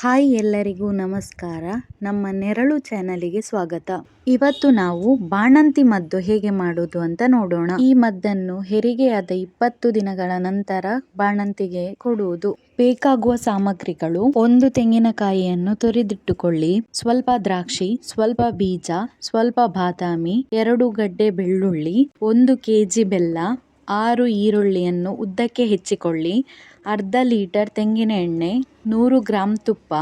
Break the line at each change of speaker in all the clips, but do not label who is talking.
Hi ಎಲ್ಲರಿಗೂ ನಮಸ್ಕಾರ. ನಮ್ಮ ನೆರಳು ಚಾನಲಿಗೆ ಸ್ವಾಗತ. ಇವತ್ತು ನಾವು ಬಾಣಂತಿ ಮದ್ದು ಹೇಗೆ ಮಾಡುವುದು ಅಂತ ನೋಡೋಣ. ಈ ಮದ್ದನ್ನು ಹೆರಿಗೆಯಾದ ಇಪ್ಪತ್ತು ದಿನಗಳ ನಂತರ ಬಾಣಂತಿಗೆ ಕೊಡುವುದು. ಬೇಕಾಗುವ ಸಾಮಗ್ರಿಗಳು ಒಂದು ತೆಂಗಿನಕಾಯಿಯನ್ನು ತುರಿದಿಟ್ಟುಕೊಳ್ಳಿ. ಸ್ವಲ್ಪ ದ್ರಾಕ್ಷಿ, ಸ್ವಲ್ಪ ಬೀಜ, ಸ್ವಲ್ಪ ಬಾದಾಮಿ, ಎರಡು ಗಡ್ಡೆ ಬೆಳ್ಳುಳ್ಳಿ, ಒಂದು ಕೆಜಿ ಬೆಲ್ಲ ಆರು ಈರುಳ್ಳಿಯನ್ನು ಉದ್ದಕ್ಕೆ ಹೆಚ್ಚಿಕೊಳ್ಳಿ, ಅರ್ಧ ಲೀಟರ್ ತೆಂಗಿನ ಎಣ್ಣೆ, ನೂರು ಗ್ರಾಂ ತುಪ್ಪ,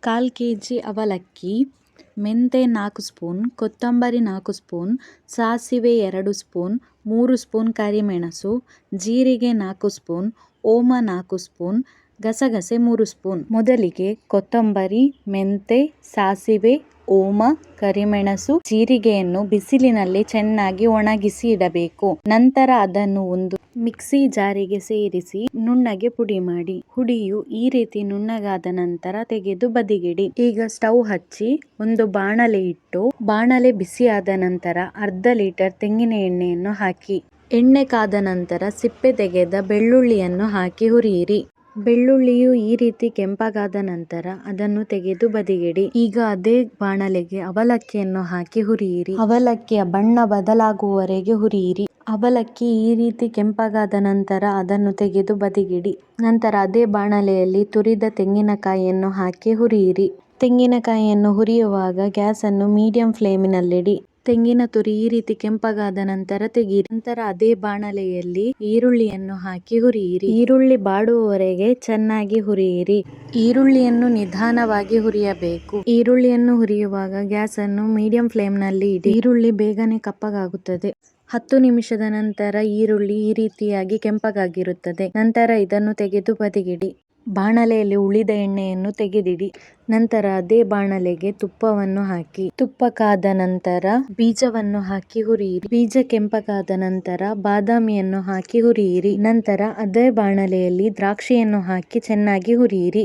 ಕಾಲು ಕೆ ಜಿ ಅವಲಕ್ಕಿ, ಮೆಂತೆ ನಾಲ್ಕು ಸ್ಪೂನ್, ಕೊತ್ತಂಬರಿ ನಾಲ್ಕು ಸ್ಪೂನ್, ಸಾಸಿವೆ ಎರಡು ಸ್ಪೂನ್, ಮೂರು ಸ್ಪೂನ್ ಕರಿಮೆಣಸು, ಜೀರಿಗೆ ನಾಲ್ಕು ಸ್ಪೂನ್, ಓಮ ನಾಲ್ಕು ಸ್ಪೂನ್, ಗಸಗಸೆ ಮೂರು ಸ್ಪೂನ್. ಮೊದಲಿಗೆ ಕೊತ್ತಂಬರಿ, ಮೆಂತೆ, ಸಾಸಿವೆ ಓಮ, ಕರಿಮೆಣಸು, ಜೀರಿಗೆಯನ್ನು ಬಿಸಿಲಿನಲ್ಲಿ ಚೆನ್ನಾಗಿ ಒಣಗಿಸಿ ಇಡಬೇಕು. ನಂತರ ಅದನ್ನು ಒಂದು ಮಿಕ್ಸಿ ಜಾರಿಗೆ ಸೇರಿಸಿ ನುಣ್ಣಗೆ ಪುಡಿ ಮಾಡಿ. ಹುಡಿಯು ಈ ರೀತಿ ನುಣ್ಣಗಾದ ನಂತರ ತೆಗೆದು ಬದಿಗಿಡಿ. ಈಗ ಸ್ಟವ್ ಹಚ್ಚಿ ಒಂದು ಬಾಣಲೆ ಇಟ್ಟು ಬಾಣಲೆ ಬಿಸಿಯಾದ ನಂತರ ಅರ್ಧ ಲೀಟರ್ ತೆಂಗಿನ ಎಣ್ಣೆಯನ್ನು ಹಾಕಿ. ಎಣ್ಣೆ ಕಾದ ನಂತರ ಸಿಪ್ಪೆ ತೆಗೆದ ಬೆಳ್ಳುಳ್ಳಿಯನ್ನು ಹಾಕಿ ಹುರಿಯಿರಿ. ಬೆಳ್ಳುಳ್ಳಿಯು ಈ ರೀತಿ ಕೆಂಪಗಾದ ನಂತರ ಅದನ್ನು ತೆಗೆದು ಬದಿಗಿಡಿ. ಈಗ ಅದೇ ಬಾಣಲೆಗೆ ಅವಲಕ್ಕಿಯನ್ನು ಹಾಕಿ ಹುರಿಯಿರಿ. ಅವಲಕ್ಕಿಯ ಬಣ್ಣ ಬದಲಾಗುವವರೆಗೆ ಹುರಿಯಿರಿ. ಅವಲಕ್ಕಿ ಈ ರೀತಿ ಕೆಂಪಗಾದ ನಂತರ ಅದನ್ನು ತೆಗೆದು ಬದಿಗಿಡಿ. ನಂತರ ಅದೇ ಬಾಣಲೆಯಲ್ಲಿ ತುರಿದ ತೆಂಗಿನಕಾಯಿಯನ್ನು ಹಾಕಿ ಹುರಿಯಿರಿ. ತೆಂಗಿನಕಾಯಿಯನ್ನು ಹುರಿಯುವಾಗ ಗ್ಯಾಸನ್ನು ಮೀಡಿಯಂ ಫ್ಲೇಮಿನಲ್ಲಿಡಿ. ತೆಂಗಿನ ತುರಿ ಈ ರೀತಿ ಕೆಂಪಗಾದ ನಂತರ ತೆಗೆಯಿರಿ ನಂತರ ಅದೇ ಬಾಣಲೆಯಲ್ಲಿ ಈರುಳ್ಳಿಯನ್ನು ಹಾಕಿ ಹುರಿಯಿರಿ. ಈರುಳ್ಳಿ ಬಾಡುವವರೆಗೆ ಚೆನ್ನಾಗಿ ಹುರಿಯಿರಿ. ಈರುಳ್ಳಿಯನ್ನು ನಿಧಾನವಾಗಿ ಹುರಿಯಬೇಕು. ಈರುಳ್ಳಿಯನ್ನು ಹುರಿಯುವಾಗ ಗ್ಯಾಸ್ ಅನ್ನು ಮೀಡಿಯಂ ಫ್ಲೇಮ್ನಲ್ಲಿ ಇಡಿ. ಈರುಳ್ಳಿ ಬೇಗನೆ ಕಪ್ಪಗಾಗುತ್ತದೆ. ಹತ್ತು ನಿಮಿಷದ ನಂತರ ಈರುಳ್ಳಿ ಈ ರೀತಿಯಾಗಿ ಕೆಂಪಗಾಗಿರುತ್ತದೆ ನಂತರ ಇದನ್ನು ತೆಗೆದು ಬದಿಗಿಡಿ. ಬಾಣಲೆಯಲ್ಲಿ ಉಳಿದ ಎಣ್ಣೆಯನ್ನು ತೆಗೆದಿಡಿ. ನಂತರ ಅದೇ ಬಾಣಲೆಗೆ ತುಪ್ಪವನ್ನು ಹಾಕಿ ತುಪ್ಪ ಕಾದ ನಂತರ ಬೀಜವನ್ನು ಹಾಕಿ ಹುರಿಯಿರಿ. ಬೀಜ ಕೆಂಪಗಾದ ನಂತರ ಬಾದಾಮಿಯನ್ನು ಹಾಕಿ ಹುರಿಯಿರಿ. ನಂತರ ಅದೇ ಬಾಣಲೆಯಲ್ಲಿ ದ್ರಾಕ್ಷಿಯನ್ನು ಹಾಕಿ ಚೆನ್ನಾಗಿ ಹುರಿಯಿರಿ.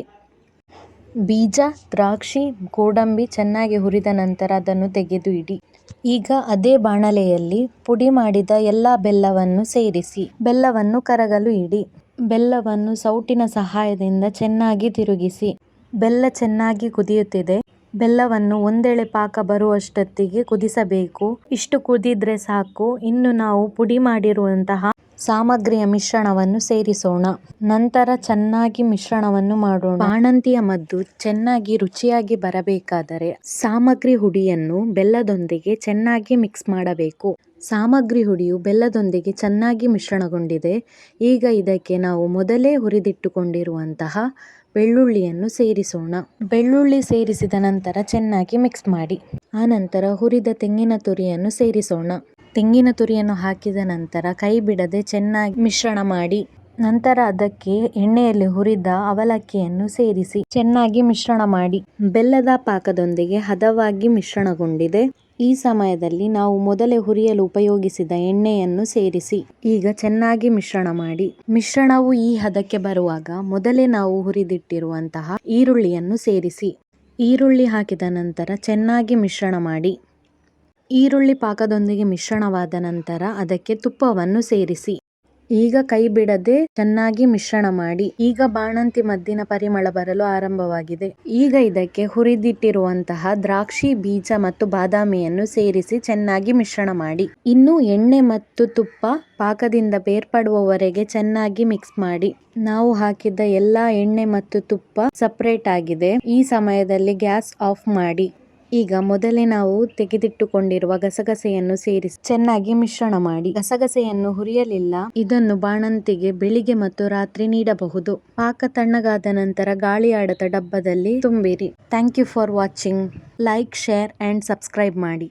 ಬೀಜ, ದ್ರಾಕ್ಷಿ, ಗೋಡಂಬಿ ಚೆನ್ನಾಗಿ ಹುರಿದ ನಂತರ ಅದನ್ನು ತೆಗೆದು ಇಡಿ. ಈಗ ಅದೇ ಬಾಣಲೆಯಲ್ಲಿ ಪುಡಿ ಮಾಡಿದ ಎಲ್ಲ ಬೆಲ್ಲವನ್ನು ಸೇರಿಸಿ. ಬೆಲ್ಲವನ್ನು ಕರಗಲು ಇಡಿ. ಬೆಲ್ಲವನ್ನು ಸೌಟಿನ ಸಹಾಯದಿಂದ ಚೆನ್ನಾಗಿ ತಿರುಗಿಸಿ. ಬೆಲ್ಲ ಚೆನ್ನಾಗಿ ಕುದಿಯುತ್ತಿದೆ. ಬೆಲ್ಲವನ್ನು ಒಂದೆಳೆ ಪಾಕ ಬರುವಷ್ಟೊತ್ತಿಗೆ ಕುದಿಸಬೇಕು. ಇಷ್ಟು ಕುದಿದ್ರೆ ಸಾಕು. ಇನ್ನು ನಾವು ಪುಡಿ ಮಾಡಿರುವಂತಹ ಸಾಮಗ್ರಿಯ ಮಿಶ್ರಣವನ್ನು ಸೇರಿಸೋಣ. ನಂತರ ಚೆನ್ನಾಗಿ ಮಿಶ್ರಣವನ್ನು ಮಾಡೋಣ. ಬಾಣಂತಿಯ ಮದ್ದು ಚೆನ್ನಾಗಿ ರುಚಿಯಾಗಿ ಬರಬೇಕಾದರೆ ಸಾಮಗ್ರಿ ಹುಡಿಯನ್ನು ಬೆಲ್ಲದೊಂದಿಗೆ ಚೆನ್ನಾಗಿ ಮಿಕ್ಸ್ ಮಾಡಬೇಕು. ಸಾಮಗ್ರಿ ಹುಡಿಯು ಬೆಲ್ಲದೊಂದಿಗೆ ಚೆನ್ನಾಗಿ ಮಿಶ್ರಣಗೊಂಡಿದೆ. ಈಗ ಇದಕ್ಕೆ ನಾವು ಮೊದಲೇ ಹುರಿದಿಟ್ಟುಕೊಂಡಿರುವಂತಹ ಬೆಳ್ಳುಳ್ಳಿಯನ್ನು ಸೇರಿಸೋಣ. ಬೆಳ್ಳುಳ್ಳಿ ಸೇರಿಸಿದ ನಂತರ ಚೆನ್ನಾಗಿ ಮಿಕ್ಸ್ ಮಾಡಿ. ಆನಂತರ ಹುರಿದ ತೆಂಗಿನ ತುರಿಯನ್ನು ಸೇರಿಸೋಣ. ತೆಂಗಿನ ತುರಿಯನ್ನು ಹಾಕಿದ ನಂತರ ಕೈ ಬಿಡದೆ ಚೆನ್ನಾಗಿ ಮಿಶ್ರಣ ಮಾಡಿ. ನಂತರ ಅದಕ್ಕೆ ಎಣ್ಣೆಯಲ್ಲಿ ಹುರಿದ ಅವಲಕ್ಕಿಯನ್ನು ಸೇರಿಸಿ, ಚೆನ್ನಾಗಿ ಮಿಶ್ರಣ ಮಾಡಿ. ಬೆಲ್ಲದ ಪಾಕದೊಂದಿಗೆ ಹದವಾಗಿ ಮಿಶ್ರಣಗೊಂಡಿದೆ. ಈ ಸಮಯದಲ್ಲಿ ನಾವು ಮೊದಲೇ ಹುರಿಯಲು ಉಪಯೋಗಿಸಿದ ಎಣ್ಣೆಯನ್ನು ಸೇರಿಸಿ, ಈಗ ಚೆನ್ನಾಗಿ ಮಿಶ್ರಣ ಮಾಡಿ. ಮಿಶ್ರಣವು ಈ ಹದಕ್ಕೆ ಬರುವಾಗ ಮೊದಲೇ ನಾವು ಹುರಿದಿಟ್ಟಿರುವಂತಹ ಈರುಳ್ಳಿಯನ್ನು ಸೇರಿಸಿ. ಈರುಳ್ಳಿ ಹಾಕಿದ ನಂತರ ಚೆನ್ನಾಗಿ ಮಿಶ್ರಣ ಮಾಡಿ. ಈರುಳ್ಳಿ ಪಾಕದೊಂದಿಗೆ ಮಿಶ್ರಣವಾದ ನಂತರ ಅದಕ್ಕೆ ತುಪ್ಪವನ್ನು ಸೇರಿಸಿ. ಈಗ ಕೈ ಬಿಡದೆ ಚೆನ್ನಾಗಿ ಮಿಶ್ರಣ ಮಾಡಿ. ಈಗ ಬಾಣಂತಿ ಮದ್ದಿನ ಪರಿಮಳ ಬರಲು ಆರಂಭವಾಗಿದೆ. ಈಗ ಇದಕ್ಕೆ ಹುರಿದಿಟ್ಟಿರುವಂತಹ ದ್ರಾಕ್ಷಿ, ಬೀಜ ಮತ್ತು ಬಾದಾಮಿಯನ್ನು ಸೇರಿಸಿ ಚೆನ್ನಾಗಿ ಮಿಶ್ರಣ ಮಾಡಿ. ಇನ್ನು ಎಣ್ಣೆ ಮತ್ತು ತುಪ್ಪ ಪಾಕದಿಂದ ಬೇರ್ಪಡುವವರೆಗೆ ಚೆನ್ನಾಗಿ ಮಿಕ್ಸ್ ಮಾಡಿ. ನಾವು ಹಾಕಿದ್ದ ಎಲ್ಲಾ ಎಣ್ಣೆ ಮತ್ತು ತುಪ್ಪ ಸಪರೇಟ್ ಆಗಿದೆ. ಈ ಸಮಯದಲ್ಲಿ ಗ್ಯಾಸ್ ಆಫ್ ಮಾಡಿ. ಈಗ ಮೊದಲೇ ನಾವು ತೆಗೆದಿಟ್ಟುಕೊಂಡಿರುವ ಗಸಗಸೆಯನ್ನು ಸೇರಿಸಿ. ಚೆನ್ನಾಗಿ ಮಿಶ್ರಣ ಮಾಡಿ. ಗಸಗಸೆಯನ್ನು ಹುರಿಯಲಿಲ್ಲ. ಇದನ್ನು ಬಾಣಂತಿಗೆ ಬೆಳಿಗ್ಗೆ ಮತ್ತು ರಾತ್ರಿ ನೀಡಬಹುದು. ಪಾಕ ತಣ್ಣಗಾದ ನಂತರ ಗಾಳಿ ಆಡದ ಡಬ್ಬದಲ್ಲಿ ತುಂಬಿರಿ. Thank you for watching. Like, share, and subscribe ಮಾಡಿ.